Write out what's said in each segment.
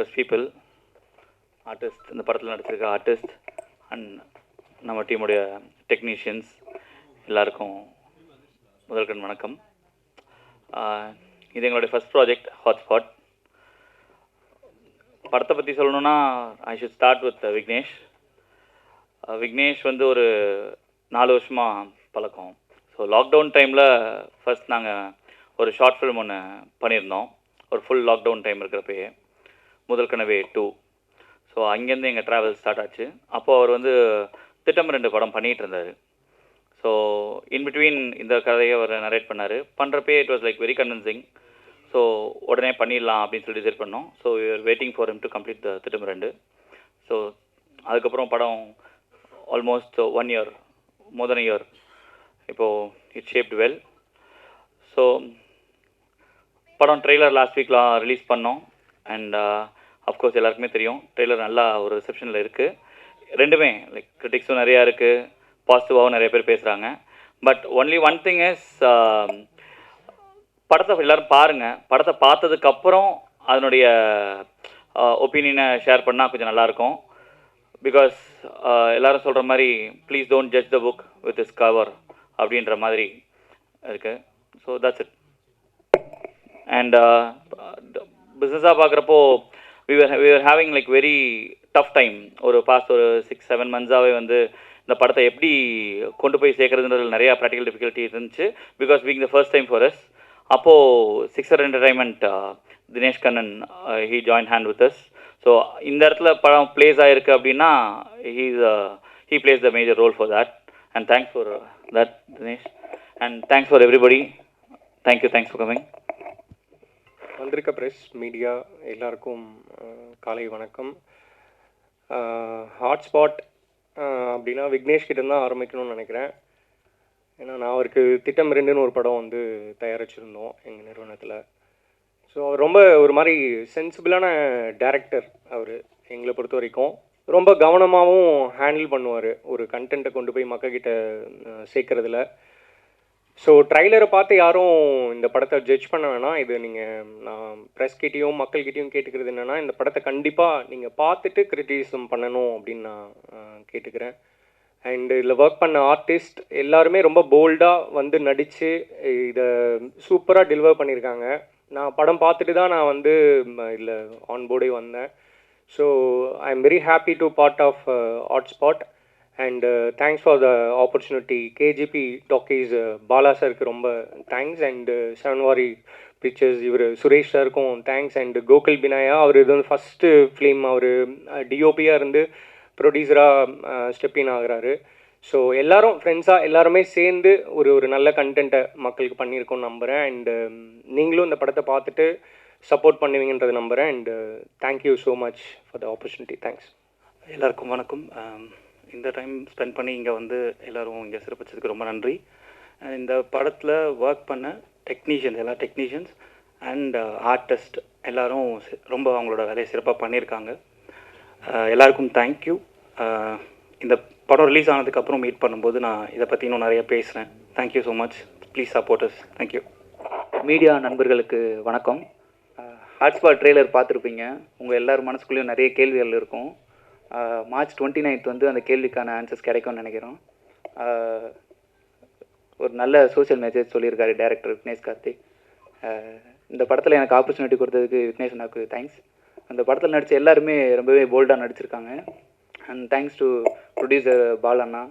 Press people artist இந்த படத்தில் நடிச்சிருக்க artist and நம்ம டீமுடைய டெக்னீஷியன்ஸ் எல்லாருக்கும் முதல்கண் வணக்கம். இது எங்களுடைய ஃபஸ்ட் ப்ராஜெக்ட் ஹாட்ஸ்பாட் படத்தை பற்றி சொல்லணுன்னா I should start with Vignesh Vignesh வந்து ஒரு நாலு வருஷமாக பழக்கம். ஸோ லாக்டவுன் டைமில் ஃபஸ்ட் நாங்கள் ஒரு ஷார்ட் ஃபிலிம் ஒன்று பண்ணியிருந்தோம். ஒரு ஃபுல் லாக்டவுன் டைம் இருக்கிறப்பயே. முதல் கனவே டூ ஸோ அங்கேருந்து எங்கள் ட்ராவல் ஸ்டார்ட் ஆச்சு. அப்போது அவர் வந்து திட்டம் ரெண்டு படம் பண்ணிகிட்டு இருந்தார். ஸோ இன் பிட்வீன் இந்த கதையை அவர் நரேட் பண்ணார். பண்ணுறப்பே it was like very convincing so உடனே பண்ணிடலாம் அப்படின்னு சொல்லி டிசைட் பண்ணோம். So you're waiting for him to complete the Thittam Rendu. So அதுக்கப்புறம் படம் almost one year more then year இப்போது இட் ஷேப்ட் வெல் ஸோ படம் ட்ரெய்லர் லாஸ்ட் வீக்லாம் ரிலீஸ் பண்ணோம். அண்ட் அஃப்கோர்ஸ் எல்லாருக்குமே தெரியும். ட்ரெய்லர் நல்லா ஒரு ரிசப்ஷனில் இருக்குது ரெண்டுமே லைக் கிரிட்டிக்ஸும் நிறையா இருக்குது பாசிட்டிவாகவும் நிறைய பேர் பேசுகிறாங்க but only one thing is படத்தை எல்லாரும் பாருங்கள் படத்தை பார்த்ததுக்கப்புறம் அதனுடைய ஒப்பீனியனை ஷேர் பண்ணால் கொஞ்சம் நல்லாயிருக்கும் பிகாஸ் uh, எல்லாரும் சொல்கிற மாதிரி please don't judge the book with is cover அப்படின்ற மாதிரி இருக்குது ஸோ தட்ஸ் இட் அண்ட் பிஸ்னஸாக uh, பார்க்குறப்போ we were we were having like very tough time ஒரு பாஸ்ட் ஒரு சிக்ஸ் செவன் மந்த்ஸாகவே வந்து இந்த படத்தை எப்படி கொண்டு போய் சேர்க்கறதுன்றதுல நிறையா ப்ராக்டிக்கல் டிஃபிகல்ட்டி இருந்துச்சு. Because being the first time for us அப்போது Sixer entertainment Dinesh Kannan he join hand with us so இந்த இடத்துல படம் பிளேஸ் ஆகிருக்கு அப்படின்னா he's he plays the major role for that and thanks for that Dinesh and thanks for everybody thank you thanks for coming வந்திருக்க press media எல்லாருக்கும் காலை வணக்கம். Hotspot அப்படின்னா விக்னேஷ் கிட்ட தான் ஆரம்பிக்கணும்னு நினைக்கிறேன். ஏன்னா நான் அவருக்கு திட்டம் ரெண்டுன்னு ஒரு படம் வந்து தயாரிச்சிருந்தோம் எங்கள் நிறுவனத்தில். ஸோ அவர் ரொம்ப ஒரு மாதிரி சென்சிபிளான டேரக்டர் அவர் எங்களை பொறுத்த வரைக்கும். ரொம்ப கவனமாகவும் ஹேண்டில் பண்ணுவார். ஒரு கண்டென்ட்டை கொண்டு போய் மக்கள்கிட்ட சேர்க்குறதுல. ஸோ ட்ரைலரை பார்த்து யாரும் இந்த படத்தை ஜட்ஜ் பண்ண வேணாம். இது நீங்கள் நான் ப்ரெஸ்கிட்டையும் மக்கள்கிட்டையும் கேட்டுக்கிறது என்னென்னா இந்த படத்தை கண்டிப்பாக நீங்கள் பார்த்துட்டு கிரிட்டிசிசம் பண்ணணும் அப்படின்னு நான் கேட்டுக்கிறேன். அண்டு இதில் ஒர்க் பண்ண ஆர்டிஸ்ட் எல்லாருமே ரொம்ப போல்டாக வந்து நடித்து இதை சூப்பராக டெலிவர் பண்ணியிருக்காங்க நான் படம் பார்த்துட்டு தான் நான் வந்து இதில் ஆன் போர்டே வந்தேன். So I am very happy to part of Hotspot and thanks for the opportunity KJB talkies Bala சாருக்கு ரொம்ப thanks and seven warrior pictures இவர் சுரேஷ் சாருக்கும் தேங்க்ஸ் அண்ட் கோகுல் பினாயா அவர் இது வந்து ஃபஸ்ட்டு ஃபிலிம் அவர் டிஓபியாக இருந்து ப்ரொடியூசராக ஸ்டெப் இன் ஆகுறாரு. ஸோ எல்லாரும் ஃப்ரெண்ட்ஸாக எல்லாருமே சேர்ந்து ஒரு ஒரு நல்ல கண்டென்ட்டை மக்களுக்கு பண்ணியிருக்கோம்னு நம்புகிறேன் அண்டு um, நீங்களும் இந்த படத்தை பார்த்துட்டு சப்போர்ட் பண்ணுவீங்கன்றதை நம்புகிறேன் and thank you so much for the opportunity thanks எல்லாருக்கும் வணக்கம். Um, இந்த டைம் ஸ்பெண்ட் பண்ணி இங்கே வந்து எல்லோரும் இங்கே சிறப்பிச்சதுக்கு ரொம்ப நன்றி. இந்த படத்தில் ஒர்க் பண்ண டெக்னீஷியன்ஸ் எல்லா டெக்னீஷியன்ஸ் அண்ட் ஆர்டிஸ்ட் எல்லோரும் ரொம்ப அவங்களோட வேலையை சிறப்பாக பண்ணியிருக்காங்க. Uh, எல்லாருக்கும் தேங்க்யூ uh, இந்த படம் ரிலீஸ் ஆனதுக்கப்புறம் மீட் பண்ணும்போது நான் இதை பற்றி இன்னும் நிறைய பேசுகிறேன் thank you so much please supporters thank you media நண்பர்களுக்கு வணக்கம். Uh, ஹாட்ஸ்பாட் ட்ரெய்லர் பார்த்துருப்பீங்க. உங்கள் எல்லார் மனசுக்குள்ளேயும் நிறைய கேள்விகள் இருக்கும். மார்ச் டுவெண்ட்டி நைன்த் வந்து அந்த கேள்விக்கான ஆன்சர்ஸ் கிடைக்கும்னு நினைக்கிறோம். ஒரு நல்ல சோஷியல் மெசேஜ் சொல்லியிருக்காரு டைரக்டர் விக்னேஷ் கார்த்திக் இந்த படத்தில் எனக்கு ஆப்பர்ச்சுனிட்டி கொடுத்ததுக்கு விக்னேஷ் அண்ணாக்கு தேங்க்ஸ் அந்த படத்தில் நடித்த எல்லாருமே ரொம்பவே போல்டாக நடிச்சிருக்காங்க. And thanks to producer Bal அண்ணா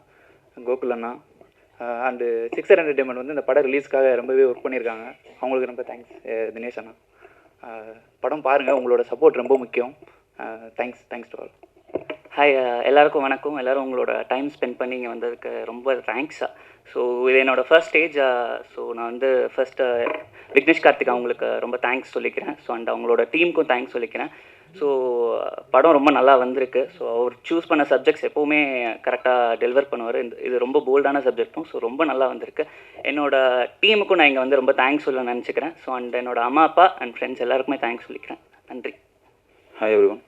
கோகுல் அண்ணா அண்டு சிக்ஸர் என்டர்டைன்மெண்ட் வந்து இந்த படம் ரிலீஸ்க்காக ரொம்பவே ஒர்க் பண்ணியிருக்காங்க. அவங்களுக்கு ரொம்ப தேங்க்ஸ் தினேஷ் அண்ணா. படம் பாருங்கள் உங்களோட சப்போர்ட் ரொம்ப முக்கியம். Thanks thanks to all hi uh, எல்லாருக்கும் வணக்கம். எல்லாரும் உங்களோட டைம் ஸ்பெண்ட் பண்ணி இங்கே வந்ததுக்கு ரொம்ப தேங்க்ஸ் ஸோ இது என்னோடய ஃபர்ஸ்ட் ஸ்டேஜ் ஸோ நான் வந்து ஃபர்ஸ்ட் விக்னேஷ் கார்த்திக் அவங்களுக்கு ரொம்ப தேங்க்ஸ் சொல்லிக்கிறேன். ஸோ அண்ட் அவங்களோட டீமுக்கும் தேங்க்ஸ் சொல்லிக்கிறேன். ஸோ படம் ரொம்ப நல்லா வந்திருக்கு. ஸோ அவர் சூஸ் பண்ண சப்ஜெக்ட்ஸ் எப்போவுமே கரெக்டாக டெலிவர் பண்ணுவார். இந்த இது ரொம்ப போல்டான சப்ஜெக்ட்டும் ஸோ ரொம்ப நல்லா வந்திருக்கு. என்னோட டீமுக்கும் நான் இங்கே வந்து ரொம்ப தேங்க்ஸ் சொல்ல நினச்சிக்கிறேன். ஸோ அண்ட் என்னோட அம்மா அப்பா அண்ட் ஃப்ரெண்ட்ஸ் எல்லாருக்குமே தேங்க்ஸ் சொல்லிக்கிறேன். நன்றி. Hi everyone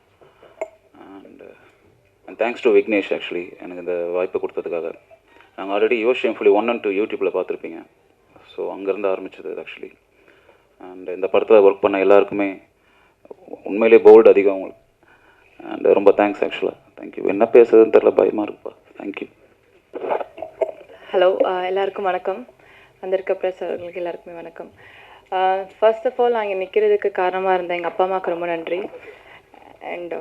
and thanks to Vignesh actually எனக்கு இந்த வாய்ப்பை கொடுத்ததுக்காக. நாங்கள் ஆல்ரெடி யோசியம் ஃபுல்லி ஒன் அண்ட் டூ யூடியூப்பில் பார்த்துருப்பீங்க. ஸோ அங்கேருந்து ஆரம்பிச்சது ஆக்சுவலி அண்ட் இந்த படத்தில் ஒர்க் பண்ண எல்லாருக்குமே உண்மையிலேயே போல்டு அதிகம் அவங்களுக்கு அண்ட் ரொம்ப தேங்க்ஸ் ஆக்சுவலாக தேங்க்யூ என்ன பேசுறதுன்னு தெரில பயமாக இருக்குப்பா. தேங்க்யூ ஹலோ uh, எல்லாருக்கும் வணக்கம். வந்திருக்க பிரஸ் அவர்களுக்கு எல்லாருக்குமே வணக்கம். ஃபர்ஸ்ட் ஆஃப் ஆல் நான் இங்கே நிற்கிறதுக்கு காரணமாக இருந்த எங்கள் அப்பா அம்மாவுக்கு ரொம்ப நன்றி. அண்ட்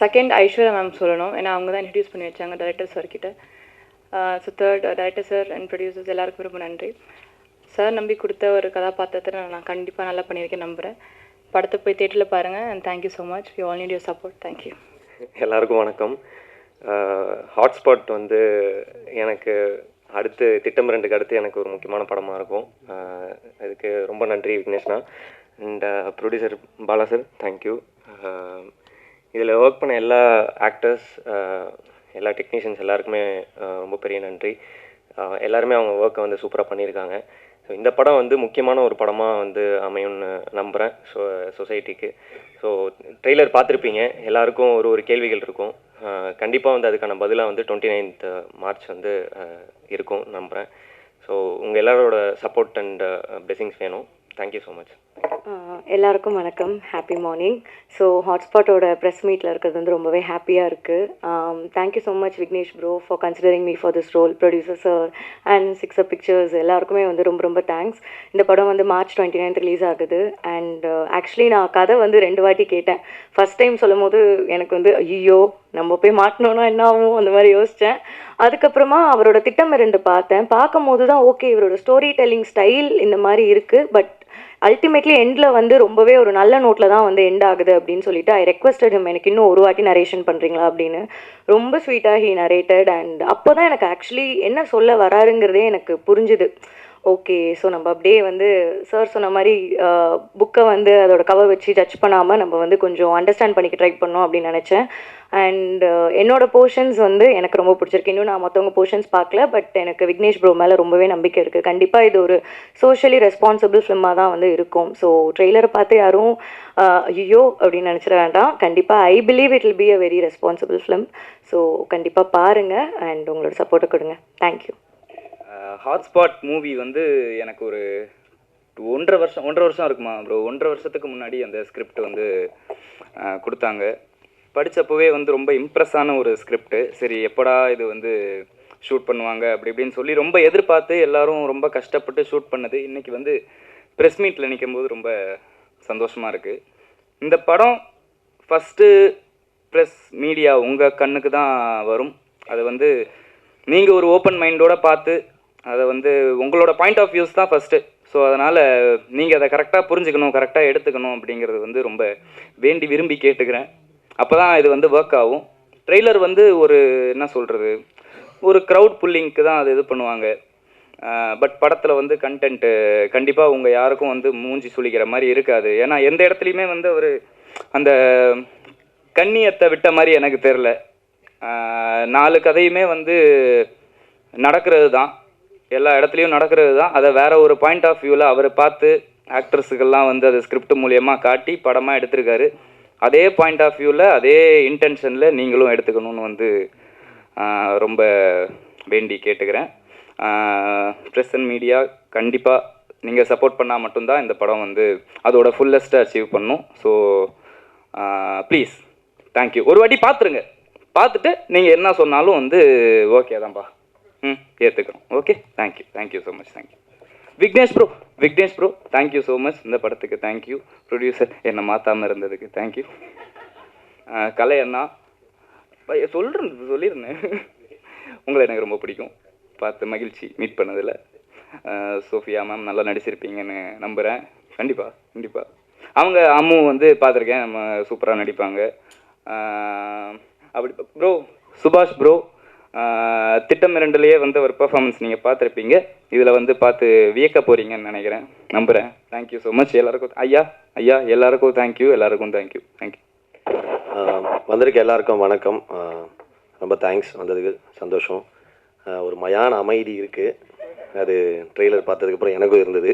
செகண்ட் ஐஸ்வர்யா மேம் சொல்லணும். ஏன்னா அவங்க தான் இன்ட்ரடியூஸ் பண்ணி வச்சாங்க டேரக்டர் சார் கிட்ட. So third director sir and producers எல்லாருக்கும் ரொம்ப நன்றி. சார் நம்பி கொடுத்த ஒரு கதாபாத்திரத்தை நான் கண்டிப்பாக நல்லா பண்ணியிருக்கேன் நம்புகிறேன் படத்தை போய் தேட்டரில் பாருங்கள் and thank you so much you all need your support thank you எல்லாருக்கும் வணக்கம். ஹாட்ஸ்பாட் வந்து எனக்கு அடுத்து திட்டம் ரெண்டுக்கு அடுத்து எனக்கு ஒரு முக்கியமான படமாக இருக்கும். அதுக்கு ரொம்ப நன்றி விக்னேஷ்னா. And producer uh, Bala sir thank you இதில் ஒர்க் பண்ண எல்லா ஆக்டர்ஸ் எல்லா டெக்னீஷியன்ஸ் எல்லாருக்குமே ரொம்ப பெரிய நன்றி. எல்லாருமே அவங்க ஒர்க்கை வந்து சூப்பராக பண்ணியிருக்காங்க. ஸோ இந்த படம் வந்து முக்கியமான ஒரு படமாக வந்து அமையும்னு நம்புகிறேன் ஸோ சொசைட்டிக்கு ஸோ ட்ரெய்லர் பார்த்துருப்பீங்க. எல்லாருக்கும் ஒரு ஒரு கேள்விகள் இருக்கும். கண்டிப்பாக வந்து அதுக்கான பதிலாக வந்து டுவெண்ட்டி நைன்த் மார்ச் வந்து இருக்கும் நம்புகிறேன் ஸோ உங்கள் எல்லாரோட சப்போர்ட் அண்ட் பிளெஸிங்ஸ் வேணும். தேங்க்யூ ஸோ மச் எல்லாருக்கும் வணக்கம். ஹாப்பி மார்னிங் ஸோ ஹாட்ஸ்பாட்டோட ப்ரெஸ் மீட்டில் இருக்கிறது வந்து ரொம்பவே ஹாப்பியாக இருக்குது thank you so much Vignesh bro for considering me for this role producer sir and six up pictures எல்லாருக்குமே வந்து ரொம்ப ரொம்ப தேங்க்ஸ் இந்த படம் வந்து மார்ச் டுவெண்ட்டி நைன்த் ரிலீஸ் ஆகுது அண்ட் ஆக்சுவலி uh, நான் கதை வந்து ரெண்டு வாட்டி கேட்டேன். ஃபஸ்ட் டைம் சொல்லும் போது எனக்கு வந்து ஐயோ நம்ம போய் மாட்டினோன்னா என்ன ஆகும்? அந்த மாதிரி யோசித்தேன் அதுக்கப்புறமா அவரோட திட்டம் ரெண்டு பார்த்தேன். பார்க்கும் போது தான் ஓகே இவரோட ஸ்டோரி டெல்லிங் ஸ்டைல் இந்த மாதிரி இருக்குது பட் அல்டிமேட்லி எண்டில் வந்து ரொம்பவே ஒரு நல்ல நோட்டில் தான் வந்து எண்ட் ஆகுது அப்படின்னு சொல்லிட்டு ஐ ரெக்வஸ்டட் ஹிம் எனக்கு இன்னும் ஒரு வாட்டி நரேஷன் பண்ணுறீங்களா அப்படின்னு ரொம்ப ஸ்வீட்டாக ஹீ நரேட்டட் அண்ட் அப்போ தான் எனக்கு ஆக்சுவலி என்ன சொல்ல வராருங்கிறதே எனக்கு புரிஞ்சுது. ஓகே ஸோ நம்ம அப்படியே வந்து சார் சொன்ன மாதிரி புக்கை வந்து அதோட கவர் வச்சு ஜட்ஜ் பண்ணாமல் நம்ம வந்து கொஞ்சம் அண்டர்ஸ்டாண்ட் பண்ணிக்க ட்ரை பண்ணோம் அப்படின்னு நினச்சேன். அண்ட் என்னோட போர்ஷன்ஸ் வந்து எனக்கு ரொம்ப பிடிச்சிருக்கு. இன்னும் நான் மற்றவங்க போர்ஷன்ஸ் பார்க்கல பட் எனக்கு விக்னேஷ் ப்ரோ மேலே ரொம்பவே நம்பிக்கை இருக்குது கண்டிப்பாக இது ஒரு சோஷியலி ரெஸ்பான்சிபிள் ஃபிலிமாக தான் வந்து இருக்கும். ஸோ ட்ரெய்லரை பார்த்து யாரும் ஐயோ அப்படின்னு நினச்சிட வேண்டாம். கண்டிப்பாக I believe it will be a very responsible film so கண்டிப்பாக பாருங்கள் அண்ட் உங்களோட சப்போர்ட்டை கொடுங்க. தேங்க்யூ ஹாட்ஸ்பாட் மூவி வந்து எனக்கு ஒரு ஒன்றரை வருஷம் ஒன்றரை வருஷம் இருக்குமா ப்ரோ ஒன்றரை வருஷத்துக்கு முன்னாடி அந்த ஸ்கிரிப்ட் வந்து கொடுத்தாங்க. படித்தப்போவே வந்து ரொம்ப இம்ப்ரெஸ்ஸான ஒரு ஸ்கிரிப்ட் சரி எப்படா இது வந்து ஷூட் பண்ணுவாங்க அப்படி இப்படின்னு சொல்லி ரொம்ப எதிர்பார்த்து எல்லாரும் ரொம்ப கஷ்டப்பட்டு ஷூட் பண்ணது. இன்றைக்கி வந்து ப்ரெஸ் மீட்டில் நிற்கும் போது ரொம்ப சந்தோஷமாக இருக்குது இந்த படம் ஃபஸ்ட்டு ப்ரெஸ் மீடியா உங்கள் கண்ணுக்கு தான் வரும். அது வந்து நீங்கள் ஒரு ஓப்பன் மைண்டோட பார்த்து அதை வந்து உங்களோட பாயிண்ட் ஆஃப் வியூஸ் தான் ஃபஸ்ட்டு ஸோ அதனால் நீங்கள் அதை கரெக்டாக புரிஞ்சுக்கணும் கரெக்டாக எடுத்துக்கணும் அப்படிங்கிறது வந்து ரொம்ப வேண்டி விரும்பி கேட்டுக்கிறேன். அப்போ தான் இது வந்து ஒர்க் ஆகும். ட்ரெய்லர் வந்து ஒரு என்ன சொல்கிறது ஒரு க்ரௌட் புல்லிங்க்கு தான் அது இது பண்ணுவாங்க. பட் படத்தில் வந்து கண்டென்ட்டு கண்டிப்பாக உங்கள் யாருக்கும் வந்து மூஞ்சி சுழிக்கிற மாதிரி இருக்காது. ஏன்னா எந்த இடத்துலையுமே வந்து ஒரு அந்த கண்ணியத்தை விட்ட மாதிரி எனக்கு தெரில நாலு கதையுமே வந்து நடக்கிறது தான். எல்லா இடத்துலையும் நடக்கிறது தான் அதை வேற ஒரு பாயிண்ட் ஆஃப் வியூவில் அவர் பார்த்து ஆக்ட்ரஸுக்கெல்லாம் வந்து அதை ஸ்கிரிப்ட் மூலியமாக காட்டி படமாக எடுத்திருக்காரு. அதே பாயிண்ட் ஆஃப் வியூவில் அதே இன்டென்ஷனில் நீங்களும் எடுத்துக்கணும்னு வந்து ரொம்ப வேண்டி கேட்டுக்கிறேன். ப்ரெஸ் அண்ட் மீடியா கண்டிப்பாக நீங்கள் சப்போர்ட் பண்ணால் மட்டும்தான் இந்த படம் வந்து அதோட ஃபுல்லஸ்ட்டை அச்சீவ் பண்ணும். ஸோ ப்ளீஸ் தேங்க்யூ ஒரு வாட்டி பார்த்துருங்க. பார்த்துட்டு நீங்கள் என்ன சொன்னாலும் வந்து ஓகே தான்ப்பா ம் ஏற்றுக்கிறோம் okay thank you thank you so much thank you Vignesh bro Vignesh bro thank you so much இந்த படத்துக்கு தேங்க்யூ ப்ரொடியூசர் என்னை மாற்றாமல் இருந்ததுக்கு தேங்க்யூ கலை அண்ணா. பைய சொல்றேன் சொல்லியிருந்தேன் உங்களை எனக்கு ரொம்ப பிடிக்கும். பார்த்து மகிழ்ச்சி மீட் பண்ணதில். சோஃபியா மேம் நல்லா நடிச்சிருப்பீங்கன்னு நம்புகிறேன் கண்டிப்பாக கண்டிப்பாக அவங்க அம்மு வந்து பார்த்துருக்கேன். நம்ம சூப்பராக நடிப்பாங்க. அப்படி ப்ரோ சுபாஷ் ப்ரோ திட்டம் இரண்டுலேயே வந்து ஒரு பெர்ஃபார்மன்ஸ் நீங்கள் பார்த்துருப்பீங்க. இதில் வந்து பார்த்து வியக்க போகிறீங்கன்னு நினைக்கிறேன். நம்புகிறேன் தேங்க்யூ ஸோ மச் எல்லாருக்கும் ஐயா ஐயா எல்லாருக்கும் தேங்க்யூ எல்லாருக்கும் தேங்க்யூ தேங்க்யூ வந்திருக்க எல்லாருக்கும் வணக்கம். ரொம்ப தேங்க்ஸ் வந்ததுக்கு சந்தோஷம். ஒரு மயான அமைதி இருக்குது அது ட்ரெய்லர் பார்த்ததுக்கப்புறம் எனக்கும் இருந்தது.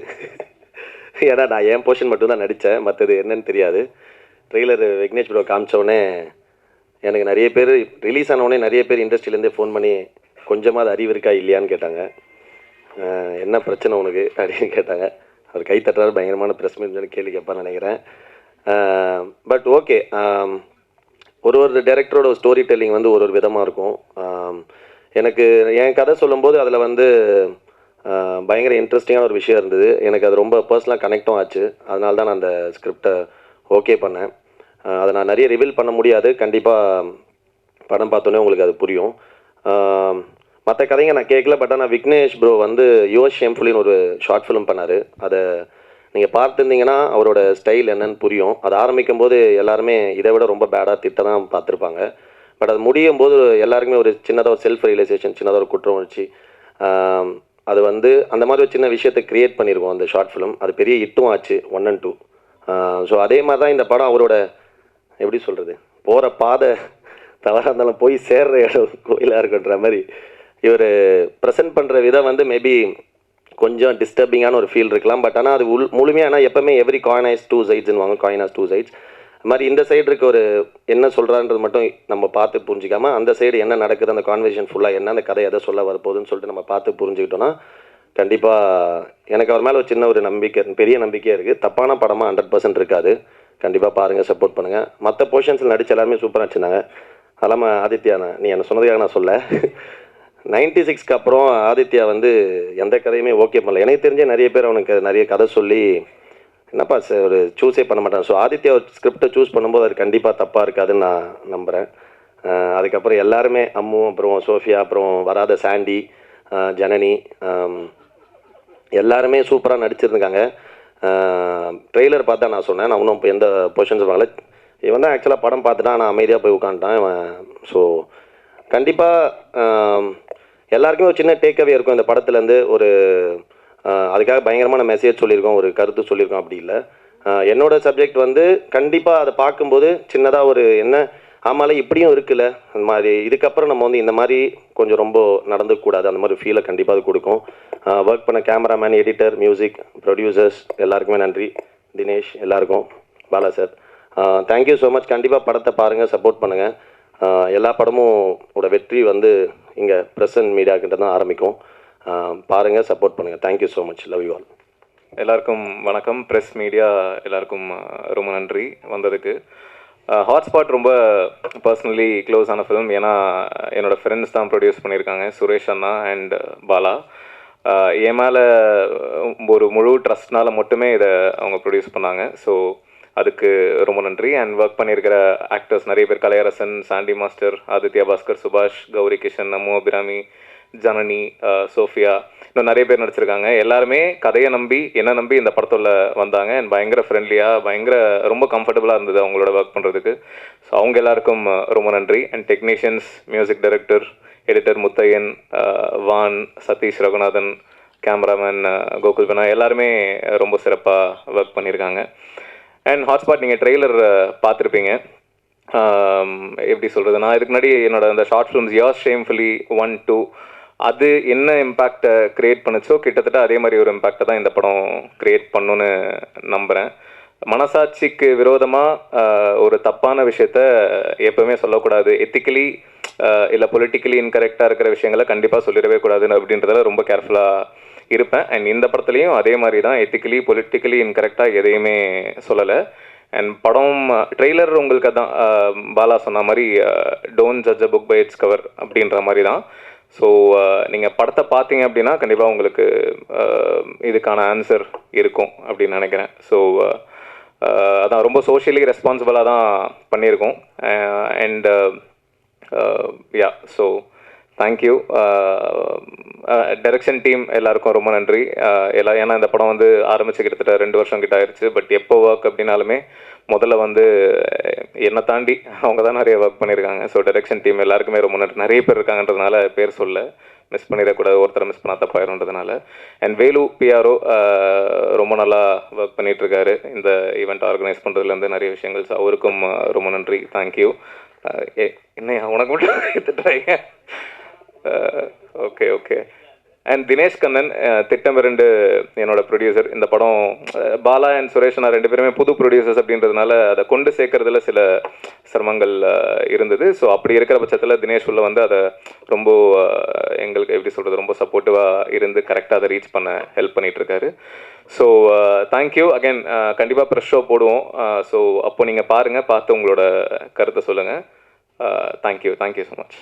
ஏன்னா நான் என் போர்ஷன் மட்டும்தான் நடித்தேன் மற்றது என்னன்னு தெரியாது. ட்ரெய்லர் விக்னேஷ் ப்ரோ காமிச்சோடனே எனக்கு நிறைய பேர் ரிலீஸ் ஆனவுடனே நிறைய பேர் இண்டஸ்ட்ரியிலேருந்தே ஃபோன் பண்ணி கொஞ்சமாக அது அறிவு இருக்கா இல்லையான்னு கேட்டாங்க. என்ன பிரச்சனை உனக்கு? அப்படின்னு கேட்டாங்க. அவர் கை தட்டுறாரு பயங்கரமான ப்ரெஸ் மீட் கேள்வி கேட்பான்னு நினைக்கிறேன். பட் ஓகே ஒரு ஒரு டேரக்டரோட ஸ்டோரி டெல்லிங் வந்து ஒரு ஒரு விதமாக இருக்கும். எனக்கு என் கதை சொல்லும்போது அதில் வந்து பயங்கர இன்ட்ரெஸ்டிங்கான ஒரு விஷயம் இருந்தது. எனக்கு அது ரொம்ப பர்சனலாக கனெக்டும் ஆச்சு. அதனால தான் நான் அந்த ஸ்கிரிப்டை ஓகே பண்ணேன். அதை நான் நிறைய ரிவீல் பண்ண முடியாது. கண்டிப்பாக படம் பார்த்தோன்னே உங்களுக்கு அது புரியும். மற்ற கதைங்க நான் கேட்கல பட் ஆனால் விக்னேஷ் ப்ரோ வந்து யுவர் ஷேம்ஃபுல்லின்னு ஒரு ஷார்ட் ஃபிலிம் பண்ணார். அதை நீங்கள் பார்த்துருந்தீங்கன்னா அவரோட ஸ்டைல் என்னன்னு புரியும். அது ஆரம்பிக்கும் போது எல்லாருமே இதை விட ரொம்ப பேடாக திட்ட தான் பார்த்துருப்பாங்க. பட் அது முடியும் போது எல்லாருக்குமே ஒரு சின்னதாக ஒரு செல்ஃப் ரியலைசேஷன் சின்னதாக ஒரு குற்றம் உணர்ச்சி அது வந்து அந்த மாதிரி ஒரு சின்ன விஷயத்தை கிரியேட் பண்ணியிருக்கோம் அந்த ஷார்ட் ஃபிலிம் அது பெரிய ஹிட்டும் ஆச்சு ஒன் அண்ட் டூ ஸோ அதே மாதிரி தான் இந்த படம் அவரோட எப்படி சொல்கிறது போகிற பாதை தவறாக இருந்தாலும் போய் சேர்ற இடம் கோயிலாக இருக்குன்ற மாதிரி. இவர் ப்ரெசென்ட் பண்ணுற விதம் வந்து மேபி கொஞ்சம் டிஸ்டர்பிங்கான ஒரு ஃபீல் இருக்கலாம். பட் ஆனால் அது உள் முழுமையாக ஆனால் எப்போவுமே எவ்ரி காயின் டூ சைட்ஸ்னு வாங்க. காயினாஸ் டூ சைட்ஸ் அது மாதிரி இந்த சைடு இருக்க ஒரு என்ன சொல்கிறான்றது மட்டும் நம்ம பார்த்து புரிஞ்சிக்காமல் அந்த சைடு என்ன நடக்குது அந்த கான்வர்சேஷன் ஃபுல்லாக என்ன அந்த கதை எதை சொல்ல வரப்போகுதுன்னு சொல்லிட்டு நம்ம பார்த்து புரிஞ்சுக்கிட்டோன்னா கண்டிப்பாக எனக்கு அவர் மேலே ஒரு சின்ன ஒரு நம்பிக்கை பெரிய நம்பிக்கையாக இருக்குது தப்பான படமாக ஹண்ட்ரட் பர்சன்ட் இருக்காது. கண்டிப்பாக பாருங்கள் சப்போர்ட் பண்ணுங்கள் மற்ற போர்ஷன்ஸில் நடிச்சு எல்லாருமே சூப்பராக நடிச்சிருந்தாங்க. அதெல்லாம ஆதித்யா நான் நீ என்ன சொன்னதுக்காக நான் சொல்ல நைன்டி சிக்ஸ்க்கு அப்புறம் ஆதித்யா வந்து எந்த கதையுமே ஓகே பண்ணல. எனக்கு தெரிஞ்ச நிறைய பேர் அவனுக்கு நிறைய கதை சொல்லி என்னப்பா சார் ஒரு சூஸே பண்ண மாட்டான் ஸோ ஆதித்யா ஒரு ஸ்கிரிப்டை சூஸ் பண்ணும்போது அது கண்டிப்பாக தப்பாக இருக்காதுன்னு நான் நம்புகிறேன் அதுக்கப்புறம் எல்லாருமே அம்மு அப்புறம் சோஃபியா அப்புறம் வராத சாண்டி ஜனனி எல்லாருமே சூப்பராக நடிச்சிருந்தாங்க ட்ரெய்லர் பார்த்தா நான் சொன்னேன். நான் இன்னும் இப்போ எந்த பொசிஷன் வாங்கல இவன் தான் ஆக்சுவலாக படம் பார்த்துட்டான் நான் அமைதியாக போய் உட்காந்துட்டான் இவன். ஸோ கண்டிப்பாக எல்லாருக்குமே ஒரு சின்ன டேக்அவே இருக்கும். இந்த படத்துலேருந்து ஒரு அதுக்காக பயங்கரமான மெசேஜ் சொல்லியிருக்கோம். ஒரு கருத்து சொல்லியிருக்கோம். அப்படி இல்லை. என்னோடய சப்ஜெக்ட் வந்து கண்டிப்பாக அதை பார்க்கும்போது சின்னதாக ஒரு என்ன ஆமால இப்படியும் இருக்குல்ல. அந்த மாதிரி இதுக்கப்புறம் நம்ம வந்து இந்த மாதிரி கொஞ்சம் ரொம்ப நடந்துக்கூடாது அந்த மாதிரி ஃபீலை கண்டிப்பாக அது கொடுக்கும். ஒர்க் பண்ண கேமராமேன் எடிட்டர் மியூசிக் ப்ரொடியூசர்ஸ் எல்லாருக்குமே நன்றி. தினேஷ் எல்லாருக்கும். Bala sir thank you so much கண்டிப்பாக படத்தை பாருங்கள் சப்போர்ட் பண்ணுங்கள் எல்லா படமும் ஓட வெற்றி வந்து இங்கே ப்ரெசன்ட் மீடியா கிட்ட தான் ஆரம்பிக்கும். பாருங்கள் சப்போர்ட் பண்ணுங்கள் thank you so much love you all எல்லாருக்கும் வணக்கம். ப்ரெஸ் மீடியா எல்லாருக்கும் ரொம்ப நன்றி வந்ததுக்கு. ஹாட்ஸ்பாட் ரொம்ப பர்சனலி க்ளோஸ் ஆன ஃபிலிம் ஏன்னா என்னோட ஃப்ரெண்ட்ஸ் தான் ப்ரொடியூஸ் பண்ணியிருக்காங்க. சுரேஷ் அண்ணா அண்ட் பாலா. என் மேலே ஒரு முழு ட்ரஸ்ட்னால மட்டுமே இதை அவங்க ப்ரொடியூஸ் பண்ணாங்க. ஸோ அதுக்கு ரொம்ப நன்றி. அண்ட் ஒர்க் பண்ணியிருக்கிற ஆக்டர்ஸ் நிறைய பேர். கலையரசன் சாண்டி மாஸ்டர் ஆதித்யா பாஸ்கர் சுபாஷ் கௌரி கிஷன் நமோ அபிராமி ஜனனி சோஃபியா இன்னும் நிறைய பேர் நடிச்சிருக்காங்க. எல்லாருமே கதையை நம்பி என்ன நம்பி இந்த படத்தில் வந்தாங்க. அண்ட் பயங்கர ஃப்ரெண்ட்லியாக பயங்கர ரொம்ப கம்ஃபர்டபுளாக இருந்தது அவங்களோட ஒர்க் பண்ணுறதுக்கு ஸோ அவங்க எல்லாருக்கும் ரொம்ப நன்றி. And technicians music director editor Muthaiyan van Sathish Raghunathan cameraman Gokul பினா எல்லாருமே ரொம்ப சிறப்பாக ஒர்க் பண்ணியிருக்காங்க அண்ட் ஹாட்ஸ்பாட் நீங்கள் ட்ரெய்லர் பார்த்துருப்பீங்க. எப்படி சொல்கிறது நான் இதுக்கு முன்னாடி என்னோட அந்த ஷார்ட் ஃபிலிம்ஸ் யார் ஷேம்ஃபுல்லி ஒன் டூ அது என்ன இம்பேக்டை க்ரியேட் பண்ணுச்சோ கிட்டத்தட்ட அதே மாதிரி ஒரு இம்பேக்டை தான் இந்த படம் க்ரியேட் பண்ணுன்னு நம்புகிறேன் மனசாட்சிக்கு விரோதமாக ஒரு தப்பான விஷயத்த எப்பவுமே சொல்லக்கூடாது. எத்திக்கலி இல்லை பொலிட்டிக்கலி இன்கரெக்டாக இருக்கிற விஷயங்களை கண்டிப்பாக சொல்லிடவே கூடாதுன்னு அப்படின்றதுல ரொம்ப கேர்ஃபுல்லாக இருப்பேன். அண்ட் இந்த படத்துலையும் அதே மாதிரி தான். எத்திக்கலி பொலிட்டிக்கலி இன்கரெக்டாக எதையுமே சொல்லலை. அண்ட் படம் ட்ரெய்லர் உங்களுக்கு அதான் பாலா சொன்ன மாதிரி don't judge a book by its cover அப்படின்ற மாதிரி தான். ஸோ uh, நீங்கள் படத்தை பார்த்தீங்க அப்படின்னா கண்டிப்பாக உங்களுக்கு uh, இதுக்கான ஆன்சர் இருக்கும் அப்படின்னு நினைக்கிறேன். ஸோ uh, அதான் ரொம்ப சோஷியலி ரெஸ்பான்சிபிளாக தான் பண்ணியிருக்கோம். And yeah so thank you direction team எல்லாருக்கும் ரொம்ப நன்றி. எல்லா ஏன்னா இந்த படம் வந்து ஆரம்பிச்சு கிட்டத்தட்ட ரெண்டு வருஷம் கிட்ட ஆயிடுச்சு பட் எப்போ ஒர்க் அப்படின்னாலுமே முதல்ல வந்து என்னை தாண்டி அவங்க தான் நிறைய ஒர்க் பண்ணியிருக்காங்க. ஸோ டைரக்ஷன் டீம் எல்லாருக்குமே ரொம்ப நன்றி. நிறைய பேர் இருக்காங்கன்றதுனால பேர் சொல்ல மிஸ் பண்ணிடக்கூடாது. ஒருத்தரை மிஸ் பண்ணாத தப்பாயிருன்றதுனால அண்ட் வேலு பிஆர்ஓ ரொம்ப நல்லா ஒர்க் பண்ணிகிட்ருக்காரு இந்த ஈவெண்ட் ஆர்கனைஸ் பண்ணுறதுலேருந்து நிறைய விஷயங்கள். ஸோ அவருக்கும் ரொம்ப நன்றி. தேங்க்யூ என்னையா உனக்கு மட்டும் எடுத்துட்டாங்க okay okay and Dinesh Kannan Thittam Irandu என்னோட ப்ரொடியூசர் இந்த படம் uh, பாலா அண்ட் சுரேஷ் நான் ரெண்டு பேருமே புது ப்ரொடியூசர்ஸ் அப்படின்றதுனால அதை கொண்டு சேர்க்கறதுல சில சிரமங்கள் uh, இருந்தது. ஸோ அப்படி இருக்கிற பட்சத்தில் தினேஷ் உள்ள வந்து அதை ரொம்ப uh, எங்களுக்கு எப்படி சொல்கிறது ரொம்ப சப்போர்ட்டிவாக இருந்து கரெக்டாக அதை ரீச் பண்ண ஹெல்ப் பண்ணிட்டு இருக்காரு ஸோ தேங்க்யூ அகைன் கண்டிப்பாக ப்ரெஷ் ஷோ போடுவோம். ஸோ அப்போ நீங்கள் பாருங்கள் பார்த்து உங்களோட கருத்தை சொல்லுங்கள் தேங்க்யூ தேங்க்யூ ஸோ மச்